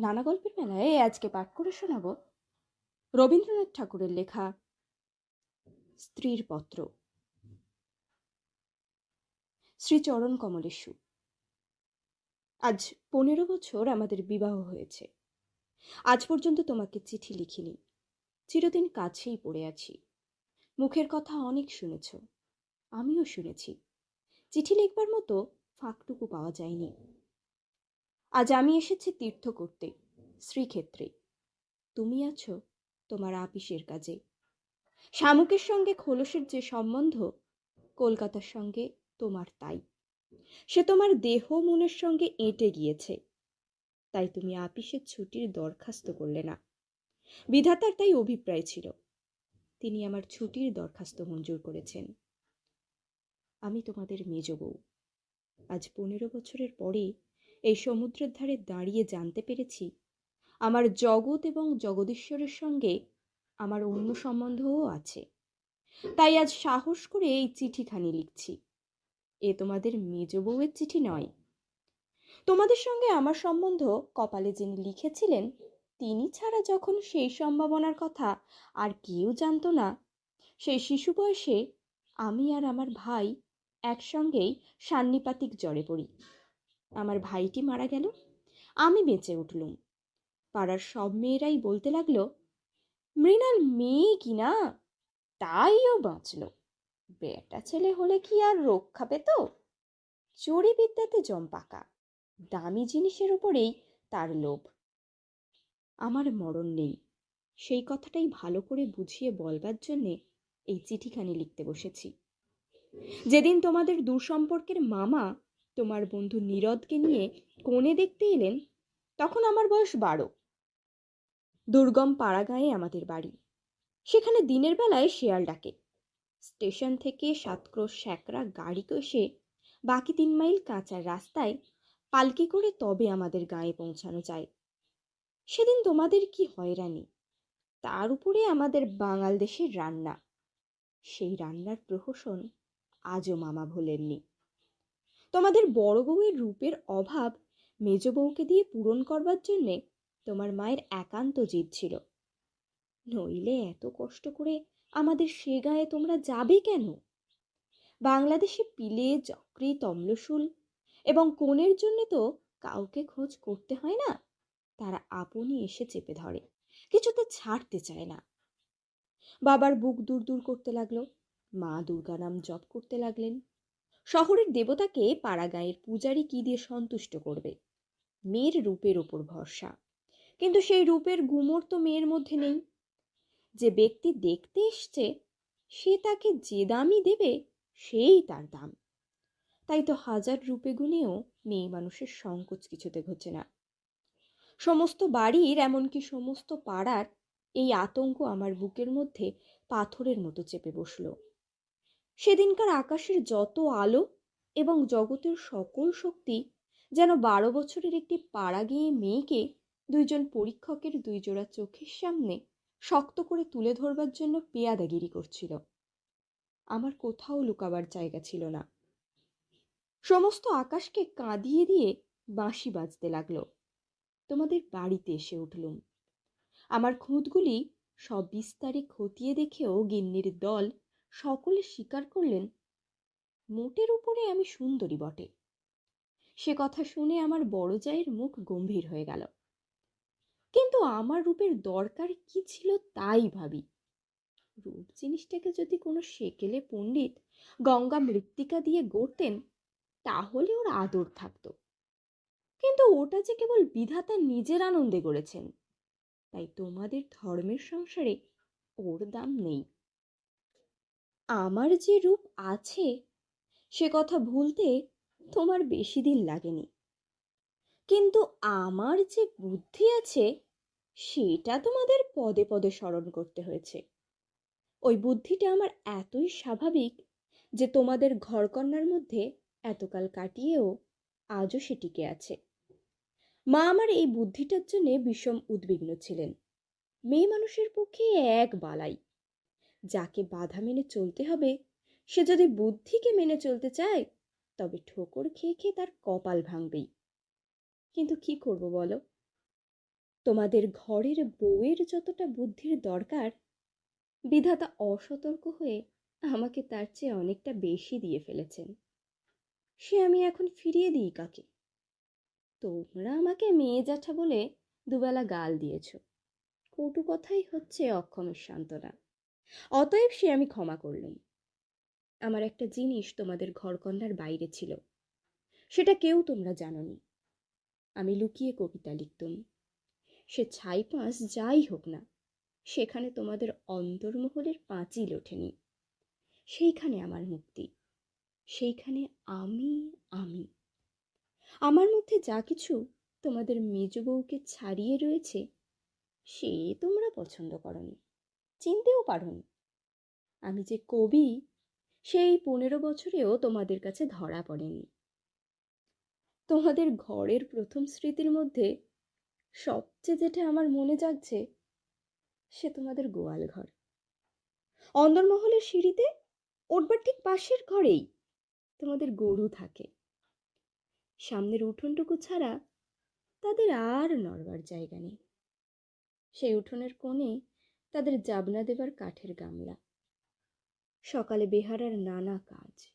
নানা গল্পের মেলায় আজকে পাঠ করে শোনাব রবীন্দ্রনাথ ঠাকুরের লেখা স্ত্রীর পত্র শ্রীচরণ কমলেশু। আজ পনেরো বছর আমাদের বিবাহ হয়েছে। আজ পর্যন্ত তোমাকে চিঠি লিখিনি। চিরদিন কাছেই পড়ে আছি। মুখের কথা অনেক শুনেছ। আমিও শুনেছি। চিঠি লিখবার মতো ফাঁকটুকু পাওয়া যায়নি। আজ আমি এসেছি তীর্থ করতে, শ্রীক্ষেত্রে। তুমি আছো তোমার আপিসের কাজে। শামুকের সঙ্গে খোলসের যে সম্বন্ধ, কলকাতার সঙ্গে তোমার তাই। সে তোমার দেহ মনের সঙ্গে এঁটে গিয়েছে। তাই তুমি আপিসের ছুটির দরখাস্ত করলে না। বিধাতার তাই অভিপ্রায় ছিল। তিনি আমার ছুটির দরখাস্ত মঞ্জুর করেছেন। আমি তোমাদের মেজ বউ। আজ পনেরো বছরের পরে এই সমুদ্রের ধারে দাঁড়িয়ে জানতে পেরেছি। আমার জগৎ এবং জগদীশ্বরের সঙ্গে আমার অন্য সম্বন্ধও আছে। তাই আজ সাহস করে এই চিঠিখানি লিখছি। এ তোমাদের মেজ বউয়ের চিঠি নয়। তোমাদের সঙ্গে আমার সম্বন্ধ কপালে যিনি লিখেছিলেন, তিনি ছাড়া যখন সেই সম্ভাবনার কথা আর কেউ জানতো না, সেই শিশু বয়সে আমি আর আমার ভাই একসঙ্গেই সান্নিপাতিক জ্বরে পড়ি। আমার ভাইটি মারা গেল, আমি বেঁচে উঠলুম। পাড়ার সব মেয়েরাই বলতে লাগল, মৃণাল মেয়ে কি না? তাইও বাঁচল। বেটা ছেলে হলে কি আর রক্ষা পেত চড়ি বিদ্যাতে জম পাকা, দামি জিনিসের উপরেই তার লোভ। আমার মরণ নেই সেই কথাটাই ভালো করে বুঝিয়ে বলবার জন্যে এই চিঠিখানি লিখতে বসেছি। যেদিন তোমাদের দূরসম্পর্কের মামা তোমার বন্ধু নীরদকে নিয়ে কোণে দেখতে এলেন, তখন আমার বয়স বারো। দুর্গম পাড়াগাঁয়ে আমাদের বাড়ি। সেখানে দিনের বেলায় শেয়াল ডাকে। স্টেশন থেকে সাতক্রোশ স্যাকরা গাড়ি কষে বাকি তিন মাইল কাঁচার রাস্তায় পালকি করে তবে আমাদের গায়ে পৌঁছানো যায়। সেদিন তোমাদের কি হয়রানি? তার উপরে আমাদের বাঙাল দেশের রান্না। সেই রান্নার প্রহসন আজও মামা ভোলেননি। তোমাদের বড় বউয়ের রূপের অভাব মেজ বউকে দিয়ে পূরণ করবার জন্যে তোমার মায়ের একান্ত জিদ ছিল। নইলে এত কষ্ট করে আমাদের সে গায়ে তোমরা যাবে কেন? বাংলাদেশে পিলে চক্রি তমলসুল এবং কোণের জন্যে তো কাউকে খোঁজ করতে হয় না। তারা আপনি এসে চেপে ধরে, কিছুতে ছাড়তে চায় না। বাবার বুক দূর দূর করতে লাগল, মা দুর্গা নাম জপ করতে লাগলেন। শহরের দেবতাকে পাড়াগাঁয়ের পূজারি কি দিয়ে সন্তুষ্ট করবে? মেয়ের রূপের ওপর ভরসা। কিন্তু সেই রূপের গুমর তো মেয়ের মধ্যে নেই। যে ব্যক্তি দেখতে এসছে, সে তাকে যে দামই দেবে, সেই তার দাম। তাই তো হাজার রূপে গুণেও মেয়ে মানুষের সংকোচ কিছুতে ঘটছে না। সমস্ত বাড়ির, এমনকি সমস্ত পাড়ার, এই আতঙ্ক আমার বুকের মধ্যে পাথরের মতো চেপে বসল। সেদিনকার আকাশের যত আলো এবং জগতের সকল শক্তি যেন বারো বছরের একটি পাড়া গিয়ে মেয়েকে দুইজন পরীক্ষকের দুই জোড়া চোখের সামনে শক্ত করে তুলে ধরবার জন্য পেয়াদাগিরি করছিল। আমার কোথাও লুকাবার জায়গা ছিল না। সমস্ত আকাশকে কাঁদিয়ে দিয়ে বাঁশি বাজতে লাগল। তোমাদের বাড়িতে এসে উঠলুম। আমার খুঁতগুলি সব বিস্তারে খতিয়ে দেখেও গিন্নির দল সকলে স্বীকার করলেন, মোটের উপরে আমি সুন্দরী বটে। সে কথা শুনে আমার বড় জায়ের মুখ গম্ভীর হয়ে গেল। কিন্তু আমার রূপের দরকার কি ছিল তাই ভাবি। রূপ জিনিসটাকে যদি কোনো সেকেলে পণ্ডিত গঙ্গা মৃত্তিকা দিয়ে গড়তেন, তাহলে ওর আদর থাকত। কিন্তু ওটা যে কেবল বিধাতা নিজের আনন্দে গড়েছেন, তাই তোমাদের ধর্মের সংসারে ওর দাম নেই। আমার যে রূপ আছে, সে কথা ভুলতে তোমার বেশি দিন লাগেনি। কিন্তু আমার যে বুদ্ধি আছে, সেটা তোমাদের পদে পদে স্মরণ করতে হয়েছে। ওই বুদ্ধিটা আমার এতই স্বাভাবিক যে তোমাদের ঘরকন্যার মধ্যে এতকাল কাটিয়েও আজও সে টিকে আছে। মা আমার এই বুদ্ধিটার জন্যে বিষম উদ্বিগ্ন ছিলেন। মেয়ে মানুষের পক্ষে এক বালাই। যাকে বাধা মেনে চলতে হবে, সে যদি বুদ্ধিকে মেনে চলতে চায়, তবে ঠোকর খেয়ে খেয়ে তার কপাল ভাঙবেই। কিন্তু কি করব বলো? তোমাদের ঘরের বউয়ের যতটা বুদ্ধির দরকার, বিধাতা অসতর্ক হয়ে আমাকে তার চেয়ে অনেকটা বেশি দিয়ে ফেলেছেন। সে আমি এখন ফিরিয়ে দিই কাকে? তোমরা আমাকে মেয়ে জ্যাঠা বলে দুবেলা গাল দিয়েছ। কটু কথাই হচ্ছে অক্ষমের সান্ত্বনা। অতএব সে আমি ক্ষমা করলুম। আমার একটা জিনিস তোমাদের ঘরকন্নার বাইরে ছিল, সেটা কেউ তোমরা জানোনি। আমি লুকিয়ে কবিতা লিখতুম, সে ছাই পাঁচ যাই হোক না, সেখানে তোমাদের অন্তর্মহলের পাঁচিল ওঠেনি, সেইখানে আমার মুক্তি, সেইখানে আমি আমি। আমার মধ্যে যা কিছু তোমাদের মেজ বউকে ছাড়িয়ে রয়েছে, সে তোমরা পছন্দ করনি। চিনতেও পারোনি। আমি যে কবি, সেই পনেরো বছরেও তোমাদের কাছে ধরা পড়েনি। তোমাদের ঘরের প্রথম স্মৃতির মধ্যে সবচেয়ে যেটা আমার মনে জাগছে, সে তোমাদের গোয়াল ঘর। অন্দরমহলের সিঁড়িতে ওঠবার ঠিক পাশের ঘরেই তোমাদের গরু থাকে। সামনের উঠোনটুকু ছাড়া তাদের আর নড়বার জায়গা নেই। সেই উঠোনের কোণে তাদের জাবনা দেবার কাঠের গামলা। সকালে বেহারার নানা কাজ।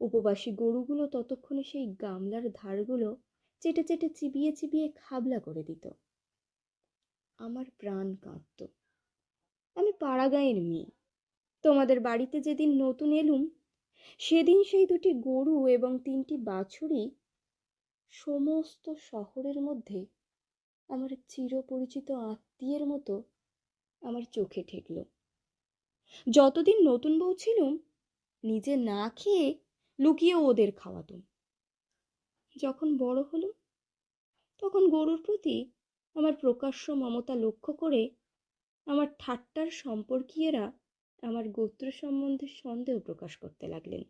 উপবাসী গরুগুলো ততক্ষণে সেই গামলার ধারগুলো চেটে চেটে চিবিয়ে চিবিয়ে খাবলা করে দিত। আমার প্রাণ কাঁদত। আমি পাড়াগাঁয়ের মেয়ে। তোমাদের বাড়িতে যেদিন নতুন এলুম, সেদিন সেই দুটি গরু এবং তিনটি বাছুরি সমস্ত শহরের মধ্যে আমার চিরপরিচিত আত্মীয়ের মতো আমার চোখে ঠেকল। যতদিন নতুন বউ ছিলুম, নিজে না খেয়ে লুকিয়ে ওদের খাওয়াতুম। যখন বড় হলো তখন গরুর প্রতি আমার প্রকাশ্য মমতা লক্ষ্য করে আমার ঠাট্টার সম্পর্কীয়রা আমার গোত্র সম্বন্ধে সন্দেহ প্রকাশ করতে লাগলেন।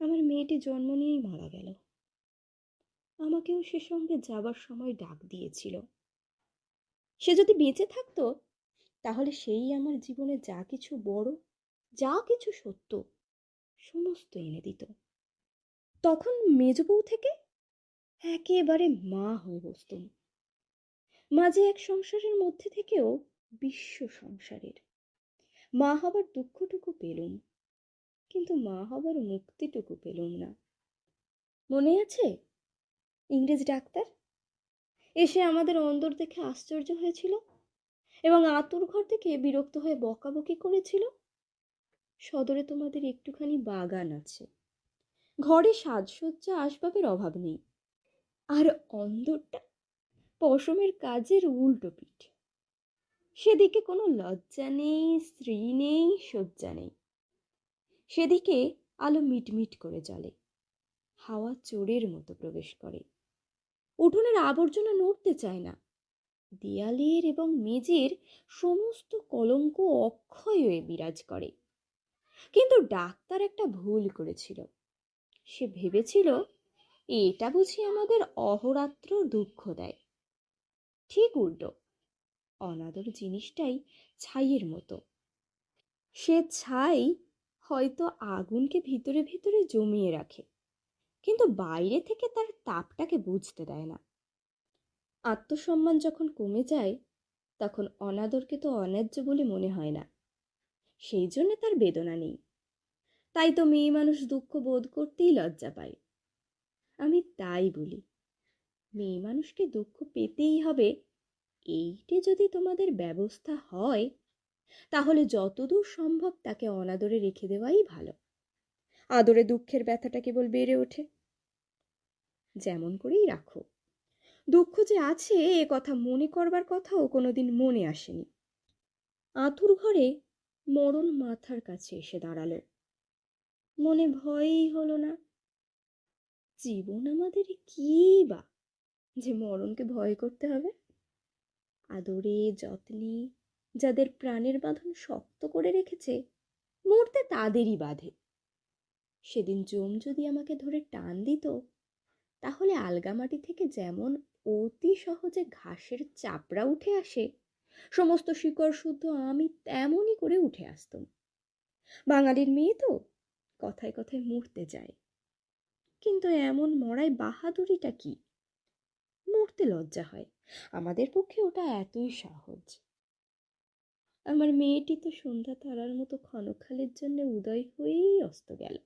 আমার মেয়েটি জন্ম নিয়েই মারা গেল। আমাকেও সে সঙ্গে যাবার সময় ডাক দিয়েছিল। সে যদি বেঁচে থাকতো, তাহলে সেই আমার জীবনে যা কিছু বড়, যা কিছু সত্য, সমস্ত এনে দিত। তখন মেজ বউ থেকে একেবারে মা হয়ে বসতুম। মাঝে এক সংসারের মধ্যে থেকেও বিশ্ব সংসারের। মা হবার দুঃখটুকু পেলুম, কিন্তু মা হবার মুক্তিটুকু পেলুম না। মনে আছে? ইংরেজ ডাক্তার এসে আমাদের অন্দর দেখে আশ্চর্য হয়েছিল এবং আতুর ঘর থেকে বিরক্ত হয়ে বকাবকি করেছিল, সদরে তোমাদের একটুখানি বাগান আছে। ঘরে সাজসজ্জা আসবাবের অভাব নেই। আর অন্দরটা পশমের কাজের উল্টো পিঠ। সেদিকে কোনো লজ্জা নেই, স্ত্রী নেই, শয্যা নেই। সেদিকে আলো মিটমিট করে জ্বলে। হাওয়া চোরের মতো প্রবেশ করে। উঠোনের আবর্জনা নড়তে চায় না। দেয়ালের এবং মেজের সমস্ত কলঙ্ক অক্ষয় হয়ে বিরাজ করে। কিন্তু ডাক্তার একটা ভুল করেছিল। সে ভেবেছিল, এটা বুঝি আমাদের অহরাত্র দুঃখ দেয়। ঠিক উল্টো, অনাদর জিনিসটাই ছাইয়ের মতো। সে ছাই হয়তো আগুনকে ভিতরে ভিতরে জমিয়ে রাখে। কিন্তু বাইরে থেকে তার তাপটাকে বুঝতে দেয় না। আত্মসম্মান যখন কমে যায়, তখন অনাদরকে তো অন্যায্য বলে মনে হয় না। সেই জন্য তার বেদনা নেই। তাই তো মেয়ে মানুষ দুঃখ বোধ করতেই লজ্জা পায়। আমি তাই বলি, মেয়ে মানুষকে দুঃখ পেতেই হবে, এইটে যদি তোমাদের ব্যবস্থা হয়, তাহলে যতদূর সম্ভব তাকে অনাদরে রেখে দেওয়াই ভালো। আদরে দুঃখের ব্যথাটা কেবল বেড়ে ওঠে। যেমন করেই রাখো। দুঃখ যে আছে, এ কথা মনে করবার কথাও কোনোদিন মনে আসেনি। আতুর ঘরে মরণ মাথার কাছে এসে দাঁড়াল। মনে ভয়ই হলো না। জীবন আমাদের কি বা যে মরণকে ভয় করতে হবে? আদরে যত্নে যাদের প্রাণের বাঁধন শক্ত করে রেখেছে, মরতে তাদেরই বাঁধে। সেদিন জম যদি আমাকে ধরে টান দিত তাহলে আলগামাটি থেকে যেমন অতি সহজে ঘাসের চাপড়া উঠে আসে, সমস্ত শিকড় শুদ্ধ আমি তেমনই করে উঠে আসতাম। বাঙালির মেয়ে তো কথায় কথায় মরতে যায়। কিন্তু এমন মরায় বাহাদুরিটা কি? মরতে লজ্জা হয়। আমাদের পক্ষে ওটা এতই সহজ। আমার মেয়েটি তো সন্ধ্যা তারার মতো ক্ষণকালের জন্য উদয় হয়েই অস্ত গেল।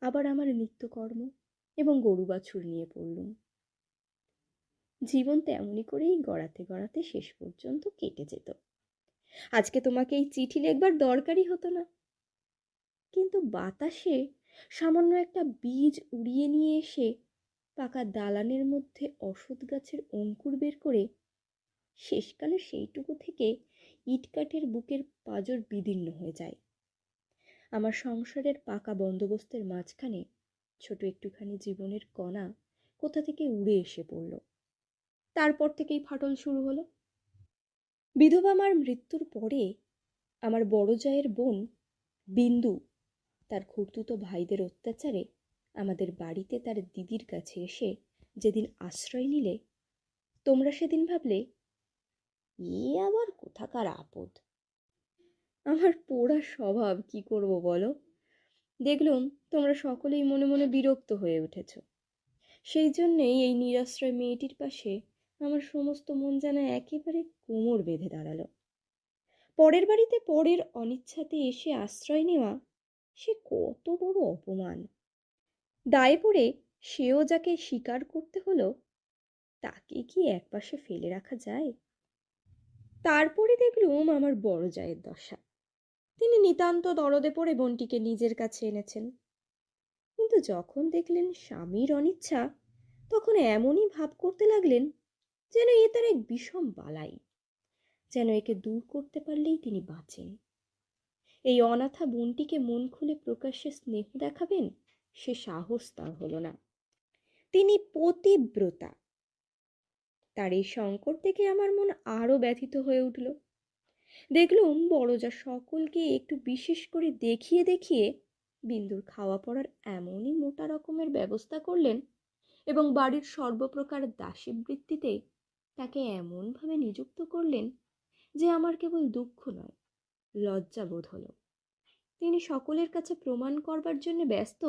আবার আমার নিত্যকর্ম এবং গরু বাছুর নিয়ে পড়লুম। জীবন তেমনি করেই গড়াতে গড়াতে শেষ পর্যন্ত কেটে যেত। আজকে তোমাকে এই চিঠি লেখবার দরকারই হতো না। কিন্তু বাতাসে সামান্য একটা বীজ উড়িয়ে নিয়ে এসে পাকা দালানের মধ্যে অসৎ গাছের অঙ্কুর বের করে শেষকালে সেইটুকু থেকে ইটকাঠের বুকের পাজর বিদীর্ণ হয়ে যায়। আমার সংসারের পাকা বন্দোবস্তের মাঝখানে ছোট একটুখানি জীবনের কণা কোথা থেকে উড়ে এসে পড়ল। তারপর থেকেই ফাটল শুরু হলো। বিধবা মার মৃত্যুর পরে আমার বড় জায়ের বোন বিন্দু, তার খুঁড়তুতো ভাইদের অত্যাচারে আমাদের বাড়িতে তার দিদির কাছে এসে যেদিন আশ্রয় নিলে, তোমরা সেদিন ভাবলে, এ আবার কোথাকার আপদ? আমার পোড়া স্বভাব কি করব বলো? দেখলুম তোমরা সকলেই মনে মনে বিরক্ত হয়ে উঠেছ। সেই জন্যেই এই নিরাশ্রয় মেয়েটির পাশে আমার সমস্ত মন যেন একেবারে কোমর বেঁধে দাঁড়াল। পরের বাড়িতে পরের অনিচ্ছাতে এসে আশ্রয় নেওয়া সে কত বড় অপমান। দায়ে পড়ে সেও যাকে স্বীকার করতে হলো, তাকে কি একপাশে ফেলে রাখা যায়? তারপরে দেখলুম আমার বড় জায়ের দশা। তিনি নিতান্ত দরদে পড়ে বোনটিকে নিজের কাছে এনেছেন। কিন্তু যখন দেখলেন স্বামীর অনিচ্ছা, তখন এমনই ভাব করতে লাগলেন যেন এ তার এক বিষম বালাই, যেন একে দূর করতে পারলেই তিনি বাঁচেন। এই অনাথা বোনটিকে মন খুলে প্রকাশ্যে স্নেহ দেখাবেন, সে সাহস তার হলো না। তিনি পতিব্রতা। তার এই সংকট দেখে আমার মন আরও ব্যথিত হয়ে উঠল। দেখলুম বড় যা সকলকে একটু বিশেষ করে দেখিয়ে দেখিয়ে বিন্দুর খাওয়া পড়ার এমনই মোটা রকমের ব্যবস্থা করলেন এবং বাড়ির সর্বপ্রকার দাসী বৃত্তিতে তাকে এমনভাবে নিযুক্ত করলেন যে আমার কেবল দুঃখ নয়, লজ্জা বোধ হলো। তিনি সকলের কাছে প্রমাণ করবার জন্য ব্যস্ত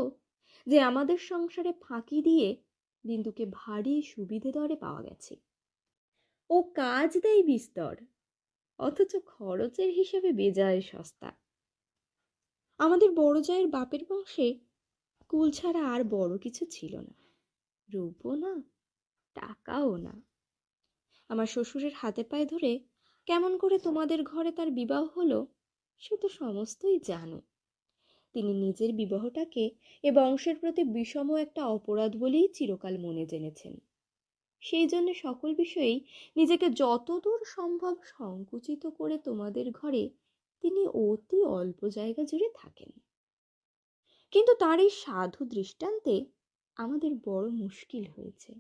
যে আমাদের সংসারে ফাঁকি দিয়ে বিন্দুকে ভারী সুবিধে দরে পাওয়া গেছে। ও কাজ দেয় বিস্তর অথচ খরচের হিসেবে বেজায় সস্তা। আমাদের বড় জায়ের বাপের বংশে কুল ছাড়া আর বড় কিছু ছিল না। রূপও না, টাকাও না। আমার শ্বশুরের হাতে পায়ে ধরে কেমন করে তোমাদের ঘরে তার বিবাহ হলো, সে তো সমস্তই জানো। তিনি নিজের বিবাহটাকে এ বংশের প্রতি বিষম একটা অপরাধ বলেই চিরকাল মনে জেনেছেন। সেই জন্য সকল বিষয়েই নিজেকে যতদূর সম্ভব সংকুচিত করে তোমাদের ঘরে তিনি অতি অল্প জায়গা জুড়ে থাকেন। কিন্তু তার এই সাধু দৃষ্টান্তে আমাদের বড় মুশকিল হয়েছে।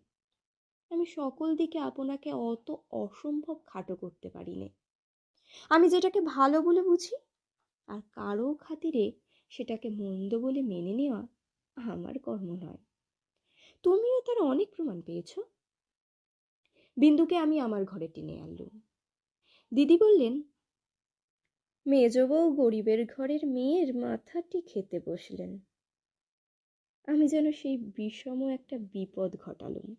আমি সকল দিকে আপনাকে অত অসম্ভব খাটো করতে পারি নে আমি যেটাকে ভালো বলে বুঝি আর কারও খাতিরে সেটাকে মন্দ বলে মেনে নেওয়া আমার কর্ম নয়। তুমিও তার অনেক প্রমাণ পেয়েছ। বিন্দুকে আমি আমার ঘরে টেনে আনলুম। দিদি বললেন মেজ বউ গরিবের ঘরের মেয়ের মাথাটি খেতে বসলেন। আমি যেন সেই বিষম একটা বিপদ ঘটালুম।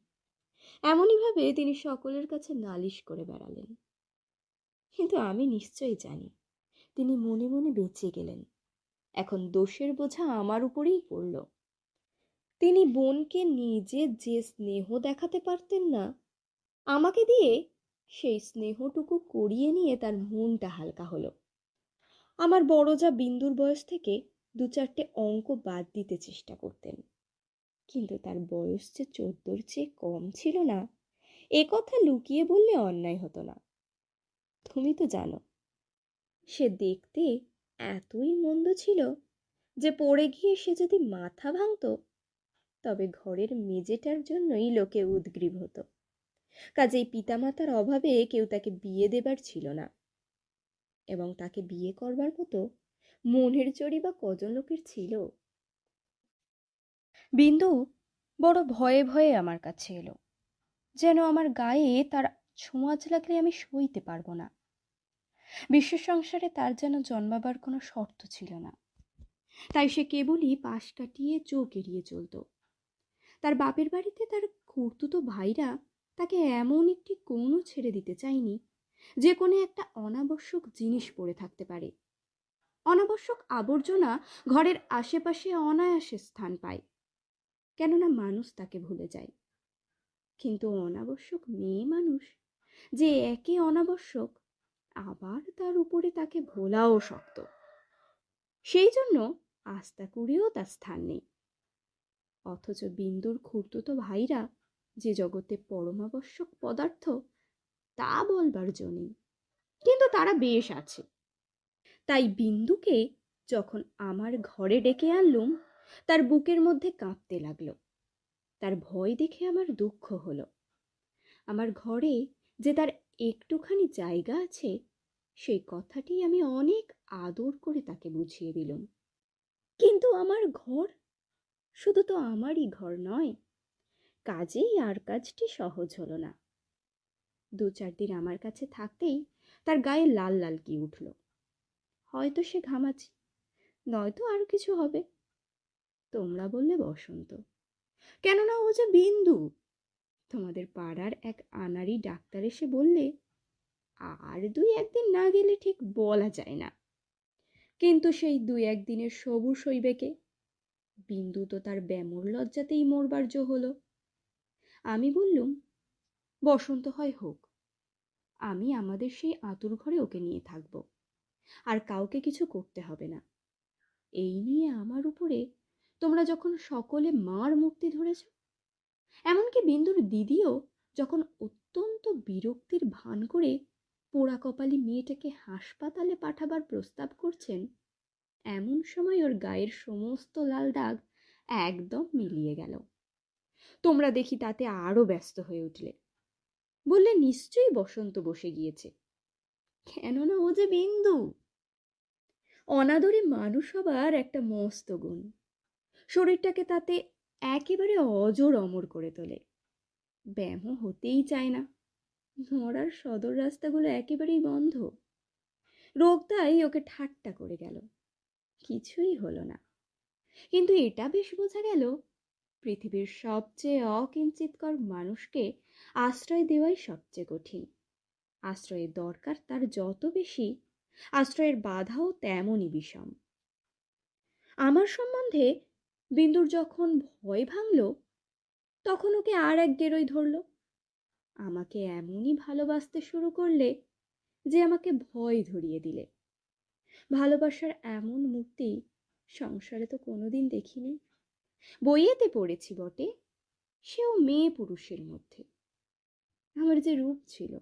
এমনইভাবে তিনি সকলের কাছে নালিশ করে বেড়ালেন। কিন্তু আমি নিশ্চয়ই জানি, তিনি মনে মনে বেঁচে গেলেন। এখন দোষের বোঝা আমার উপরেই পড়ল। তিনি বোনকে নিজে যে স্নেহ দেখাতে পারতেন না আমাকে দিয়ে সেই স্নেহটুকু করিয়ে নিয়ে তার মনটা হালকা হলো। আমার বড় যা বিন্দুর বয়স থেকে দু চারটে অঙ্ক বাদ দিতে চেষ্টা করতেন। কিন্তু তার বয়স যে চোদ্দোর চেয়ে কম ছিল না, এ কথা লুকিয়ে বললে অন্যায় হতো না। তুমি তো জানো, সে দেখতে এতই মন্দ ছিল যে পড়ে গিয়ে সে যদি মাথা ভাঙত, তবে ঘরের মেজেটার জন্যই লোকে উদ্গ্রীব হতো। কাজেই পিতামাতার অভাবে কেউ তাকে বিয়ে দেবার ছিল না। এবং তাকে বিয়ে করবার মতো মনের চড়ি বা কজন লোকের ছিল? বিন্দু বড় ভয়ে ভয়ে আমার কাছে এলো, যেন আমার গায়ে তার ছোঁয়াচ লাগলে আমি সইতে পারব না। বিশ্ব সংসারে তার যেন জন্মাবার কোনো শর্ত ছিল না। তাই সে কেবলই পাশ কাটিয়ে চোখ এড়িয়ে চলত। তার বাপের বাড়িতে তার খুঁড়তুতো ভাইরা তাকে এমন একটি কোণও ছেড়ে দিতে চাইনি, যে কোনো একটা অনাবশ্যক জিনিস পড়ে থাকতে পারে। অনাবশ্যক আবর্জনা ঘরের আশেপাশে অনায়াসে স্থান পায়, কেননা মানুষ তাকে ভুলে যায়। কিন্তু অনাবশ্যক মেয়ে মানুষ, যে একে অনাবশ্যক, আবার তার উপরে তাকে ভোলাও শক্ত। সেই জন্য আস্তা করেও তার স্থান নেই। অথচ বিন্দুর খুঁড়তুতো ভাইরা যে জগতে পরমাবশ্যক পদার্থ, তা বলবার জো নেই কিন্তু তারা বেশ আছে। তাই বিন্দুকে যখন আমার ঘরে ডেকে আনলুম, তার বুকের মধ্যে কাঁপতে লাগল। তার ভয় দেখে আমার দুঃখ হলো। আমার ঘরে যে তার একটুখানি জায়গা আছে, সেই কথাটি আমি অনেক আদর করে তাকে বুঝিয়ে দিলুম। কিন্তু আমার ঘর শুধু তো আমারই ঘর নয় কাজেই আর কাজটি সহজ হলো না। দু চার দিন আমার কাছে থাকতেই তার গায়ে লাল লাল কি উঠল। হয়তো সে ঘামাচি, নয়তো আর কিছু হবে। তোমরা বললে বসন্ত। কেননা ও যে বিন্দু। তোমাদের পাড়ার এক আনারি ডাক্তার এসে বললে, আর দুই একদিন না গেলে ঠিক বলা যায় না। কিন্তু সেই দুই একদিনের সবুর সইবেকে বিন্দু তো তার ব্যামোর লজ্জাতেই মরবার জো হলো। আমি বললুম, বসন্ত হয় হোক, আমি আমাদের সেই আতুর ঘরে ওকে নিয়ে থাকব, আর কাউকে কিছু করতে হবে না। এই নিয়ে আমার উপরে তোমরা যখন সকলে মার মুক্তি ধরেছ, এমনকি বিন্দুর দিদিও যখন অত্যন্ত বিরক্তির ভান করে পোড়া কপালি মেয়েটাকে হাসপাতালে পাঠাবার প্রস্তাব করছেন, এমন সময় ওর গায়ের সমস্ত লাল দাগ একদম মিলিয়ে গেল। তোমরা দেখি তাতে আরও ব্যস্ত হয়ে উঠলে। বললে, নিশ্চয়ই বসন্ত বসে গিয়েছে। কেননা ও যে বিন্দু। অনাদরে মানুষ হবার একটা মস্ত গুণ। শরীরটাকে তাতে একেবারে অজর অমর করে তোলে। ব্যায়ামও হতেই চায় না। মরার সদর রাস্তাগুলো একেবারেই বন্ধ। রোগটাই ওকে ঠাট্টা করে গেল। কিছুই হলো না। কিন্তু এটা বেশ বোঝা গেল পৃথিবীর সবচেয়ে অকিঞ্চিতকর মানুষকে আশ্রয় দেওয়াই সবচেয়ে কঠিন। আশ্রয়ের দরকার তার যত বেশি, আশ্রয়ের বাধাও তেমনই বিষম। আমার সম্বন্ধে বিন্দুর যখন ভয় ভাঙল, তখন ওকে আর এক গেরোই ধরল। আমাকে এমনই ভালোবাসতে শুরু করলে যে আমাকে ভয় ধরিয়ে দিলে। ভালোবাসার এমন মূর্তি সংসারে তো কোনোদিন দেখিনি। বইয়েতে পড়েছি বটে, সেও মেয়ে পুরুষের মধ্যে। আমার যে রূপ ছিল,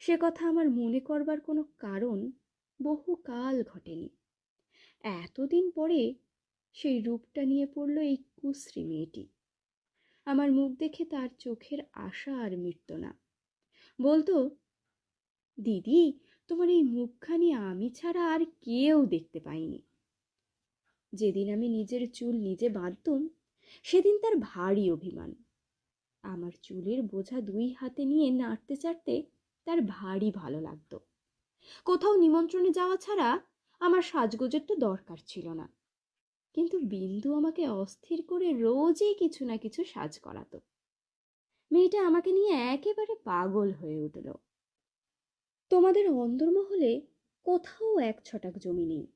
সে কথা আমার মনে করবার কোনো কারণ বহুকাল ঘটেনি। এতদিন পরে সেই রূপটা নিয়ে পড়ল এই কুশ্রী মেয়েটি। আমার মুখ দেখে তার চোখের আশা আর মিটত না। বলতো, দিদি, তোমার এই মুখখানি আমি ছাড়া আর কেউ দেখতে পাইনি। যেদিন আমি নিজের চুল নিজে বাঁধতুম, সেদিন তার ভারী অভিমান। আমার চুলের বোঝা দুই হাতে নিয়ে নাড়তে চাড়তে তার ভারী ভালো লাগতো। কোথাও নিমন্ত্রণে যাওয়া ছাড়া আমার সাজগোজের তো দরকার ছিল না। কিন্তু বিন্দু আমাকে অস্থির করে রোজই কিছু না কিছু সাজ করাতো। মেয়েটা আমাকে নিয়ে একেবারে পাগল হয়ে উঠল। তোমাদের অন্দরমহলে কোথাও এক ছটাক জমি নেই।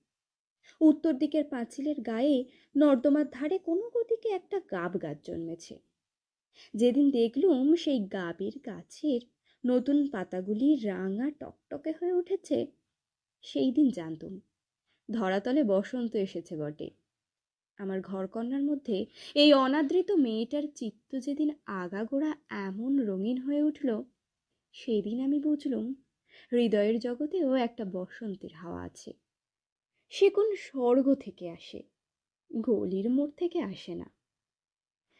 উত্তর দিকের পাঁচিলের গায়ে নর্দমার ধারে কোনো গতিকে একটা গাব গাছ জন্মেছে। যেদিন দেখলুম সেই গাবের গাছের নতুন পাতাগুলি রাঙা টকটকে হয়ে উঠেছে সেই দিন জানতুম, ধরাতলে বসন্ত এসেছে বটে। আমার ঘরকন্যার মধ্যে এই অনাদৃত মেয়েটার চিত্ত যেদিন আগাগোড়া এমন রঙিন হয়ে উঠল সেদিন আমি বুঝলুম হৃদয়ের জগতেও একটা বসন্তের হাওয়া আছে। সে কোন স্বর্গ থেকে আসে, গলির মোড় থেকে আসে না।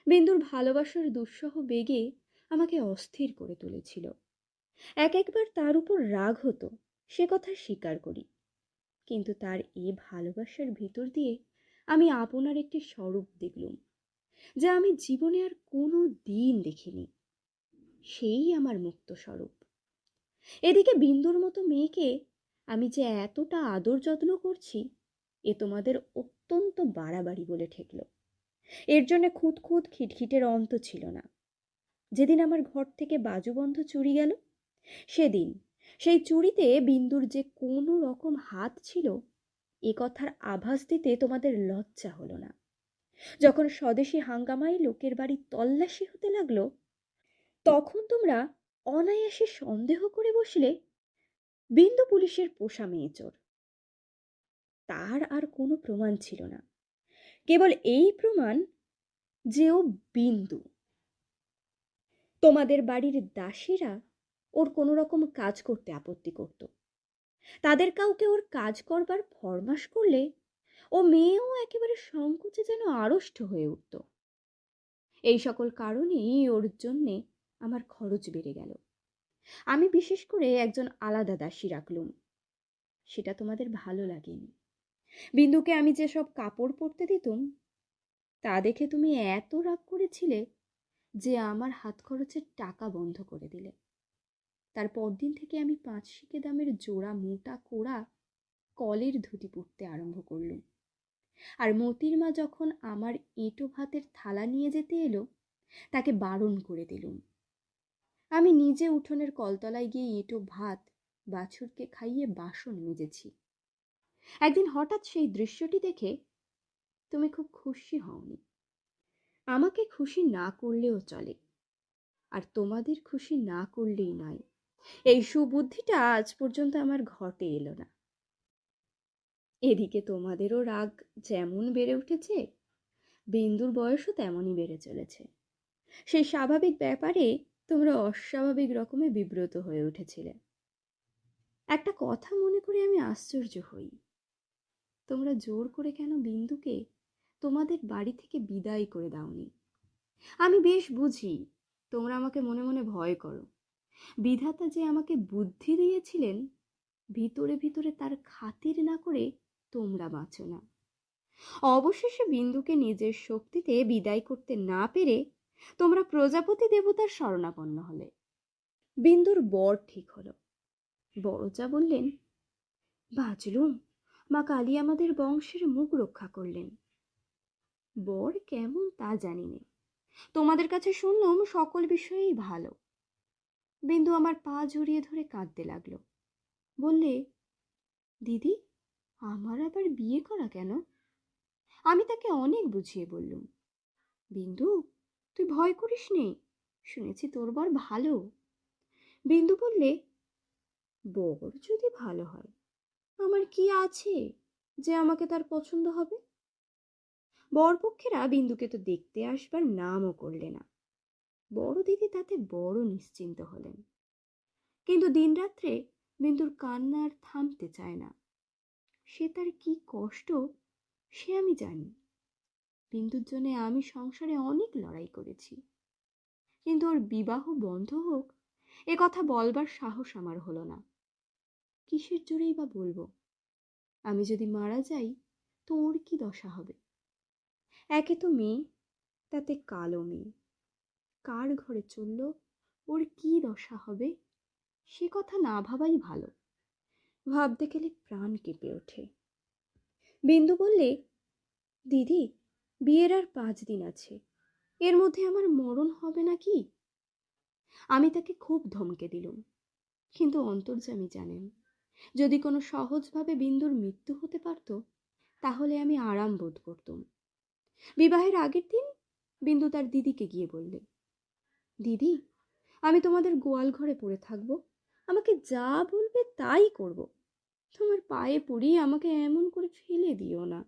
বিন্দুর ভালোবাসার দুঃসহ বেগে আমাকে অস্থির করে তুলেছিল। এক একবার তার উপর রাগ হতো, সে কথা স্বীকার করি। কিন্তু তার এ ভালোবাসার ভিতর দিয়ে আমি আপনার একটি স্বরূপ দেখলুম, যা আমি জীবনে আর কোনো দিন দেখিনি। সেই আমার মুক্ত স্বরূপ। এদিকে বিন্দুর মতো মেয়েকে আমি যে এতটা আদর যত্ন করছি, এ তোমাদের অত্যন্ত বাড়াবাড়ি বলে ঠেকল। এর জন্য খুঁত খুঁত খিটখিটের অন্ত ছিল না। যেদিন আমার ঘর থেকে বাজুবন্ধ চুরি গেল, সেদিন সেই চুরিতে বিন্দুর যে কোনো রকম হাত ছিল, এ কথার আভাস দিতে তোমাদের লজ্জা হলো না। যখন স্বদেশি হাঙ্গামায় লোকের বাড়ি তল্লাশি হতে লাগল, তখন তোমরা অনায়াসে সন্দেহ করে বসলে বিন্দু পুলিশের পোষা মেয়ে চোর। তার আর কোনো প্রমাণ ছিল না। কেবল এই প্রমাণ যে ও বিন্দু। তোমাদের বাড়ির দাসীরা ওর কোনো রকম কাজ করতে আপত্তি করত। তাদের কাউকে ওর কাজ করবার ফরমাস করলে ও মেয়েও একেবারে সংকোচে যেন আড়ষ্ট হয়ে উঠত। এই সকল কারণেই ওর জন্যে আমার খরচ বেড়ে গেল। আমি বিশেষ করে একজন আলাদা দাসী রাখলুম। সেটা তোমাদের ভালো লাগেনি। বিন্দুকে আমি যেসব কাপড় পরতে দিতুম, তা দেখে তুমি এত রাগ করেছিলে যে আমার হাত খরচের টাকা বন্ধ করে দিলে। তার পরদিন থেকে আমি পাঁচ শিকে দামের জোড়া মোটা কোড়া কলের ধুতি পরতে আরম্ভ করলুম। আর মতির মা যখন আমার এঁটো ভাতের থালা নিয়ে যেতে এলো, তাকে বারণ করে দিলুম। আমি নিজে উঠোনের কলতলায় গিয়ে এঁটো ভাত, বাছুরকে খাইয়ে বাসন মেজেছি। একদিন হঠাৎ সেই দৃশ্যটি দেখে তুমি খুব খুশি হওনি। আমাকে খুশি না করলেও চলে, আর তোমাদের খুশি না করলেই নয়। এই সুবুদ্ধিটা আজ পর্যন্ত আমার ঘটে এলো না। এদিকে তোমাদেরও রাগ যেমন বেড়ে উঠেছে, বিন্দুর বয়সও তেমনই বেড়ে চলেছে। সেই স্বাভাবিক ব্যাপারে তোমরা অস্বাভাবিক রকমে বিব্রত হয়ে উঠেছিলে। একটা কথা মনে করে আমি আশ্চর্য হই। তোমরা জোর করে কেন বিন্দুকে তোমাদের বাড়ি থেকে বিদায় করে দাওনি? আমি বেশ বুঝি, তোমরা আমাকে মনে মনে ভয় করো। বিধাতা যে আমাকে বুদ্ধি দিয়েছিলেন, ভিতরে ভিতরে তার খাতির না করে তোমরা বাঁচো না। অবশেষে বিন্দুকে নিজের শক্তিতে বিদায় করতে না পেরে তোমরা প্রজাপতি দেবতার শরণাপন্ন হলে। বিন্দুর বর ঠিক হলো। বড়জা বললেন, বাজলুম, মা কালী আমাদের বংশের মুখ রক্ষা করলেন। বর কেমন তা জানি নে। তোমাদের কাছে শুনলাম সকল বিষয়েই ভালো। বিন্দু আমার পা জড়িয়ে ধরে কাঁদতে লাগল। বললে, দিদি, আমার আবার বিয়ে করা কেন? আমি তাকে অনেক বুঝিয়ে বললুম। বিন্দু তুই ভয় করিস নে, শুনেছি তোর বর ভালো। বিন্দু বললে, বর যদি ভালো হয়, আমার কি আছে যে আমাকে তার পছন্দ হবে? বরপক্ষেরা বিন্দুকে তো দেখতে আসবার নামও করলে না। বড় দিদি তাতে বড় নিশ্চিন্ত হলেন। কিন্তু দিনরাত্রে বিন্দুর কান্না আর থামতে চায় না। সে তার কি কষ্ট সে আমি জানি। বিন্দুর জন্য আমি সংসারে অনেক লড়াই করেছি। কিন্তু ওর বিবাহ বন্ধ হোক, এ কথা বলবার সাহস আমার হলো না। কিসের জোরেই বা বলব? আমি যদি মারা যাই, তো ওর কি দশা হবে? একে তো মেয়ে, তাতে কালো মেয়ে। কার ঘরে চলল, ওর কি দশা হবে? সে কথা না ভাবাই ভালো। ভাবতে গেলে প্রাণ কেঁপে ওঠে। বিন্দু বললে, দিদি বিয়ের আর পাঁচ দিন আছে। এর মধ্যে আমার মরণ হবে না কি আমি তাকে খুব ধমকে দিলুম। কিন্তু অন্তর্যামী জানেন, যদি কোনো সহজভাবে বিন্দুর মৃত্যু হতে পারত, তাহলে আমি আরাম বোধ করতুম। বিবাহের আগের দিন বিন্দু তার দিদিকে গিয়ে বললে, দিদি, আমি তোমাদের গোয়াল ঘরে পড়ে থাকব। আমাকে যা বলবে তাই করব। তোমার পায়ে পড়ি আমাকে এমন করে ফেলে দিও না।